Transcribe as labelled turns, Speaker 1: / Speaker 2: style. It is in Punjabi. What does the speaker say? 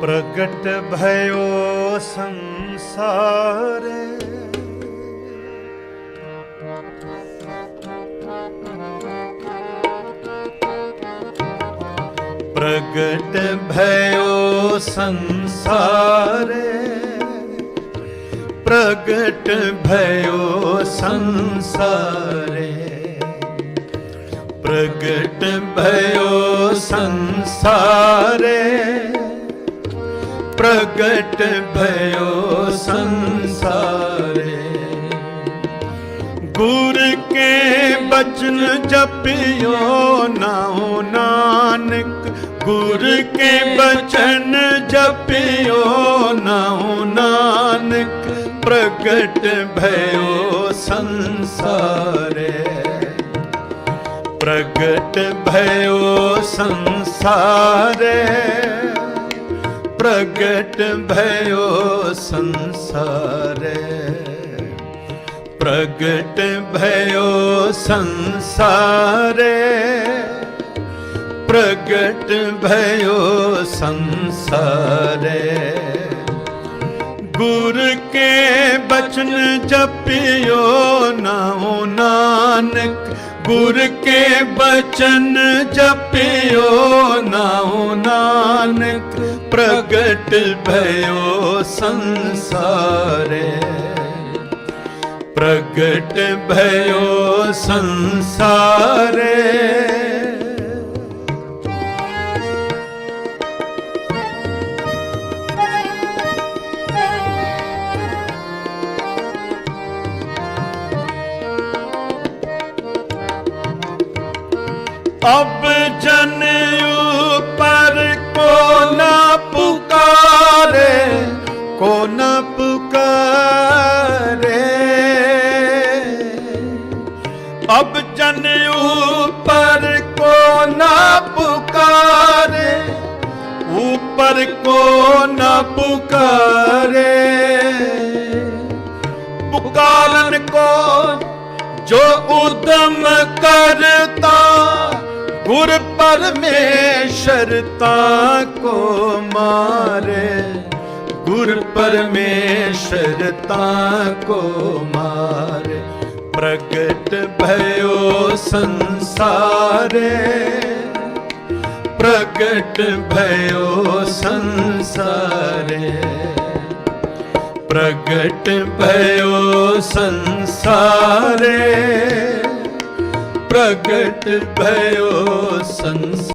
Speaker 1: ਪ੍ਰਗਟ ਭਇਓ ਸੰਸਾਰੇ। ਪ੍ਰਗਟ ਭਇਓ ਸੰਸਾਰੇ। ਪ੍ਰਗਟ ਭਇਓ ਸੰਸਾਰੇ। ਪ੍ਰਗਟ ਭਇਓ ਸੰਸਾਰੇ। प्रगट भयो संसारे गुर के बचन जपियो नाओ नानक। गुर के बचन जपियो नाओ नानक। प्रगट भयो संसारे प्रगट भयो संसारे प्रगट भयो संसार। प्रगट भयो संसार। प्रगट भयो संसार। गुरु के बचन जपियो नौ नानक। गुर के बचन जपियो नौ नानक। प्रगट भयो संसारे। प्रगट भयो संसारे। अब जनयू पर ਕੋ ਨਾ ਪੁਕਾਰੇ, ਕੋ ਨਾ ਪੁਕਾਰੇ। ਅਬ ਜਨ ਉਪਰ ਕੋ ਨਾ ਪੁਕਾਰੇ, ਉਪਰ ਕੋ ਨਾ ਪੁਕਾਰੇ। ਪੁਕਾਰਨ ਕੋ ਜੋ ਉਦਮ ਕਰਤਾ ਗੁਰ ਪਰਮੇਸ਼ਰ ਤਾ ਕੋ ਮਾਰੇ। ਗੁਰ ਪਰਮੇਸ਼ਰ ਤਾ ਕੋ ਮਾਰੇ। ਪ੍ਰਗਟ ਭਇਓ ਸੰਸਾਰੇ। ਪ੍ਰਗਟ ਭਇਓ ਸੰਸਾਰੇ। ਪ੍ਰਗਟ ਭਇਓ ਸੰਸਾਰੇ। ਪ੍ਰਗਟ ਭਇਓ ਸੰਸਾਰ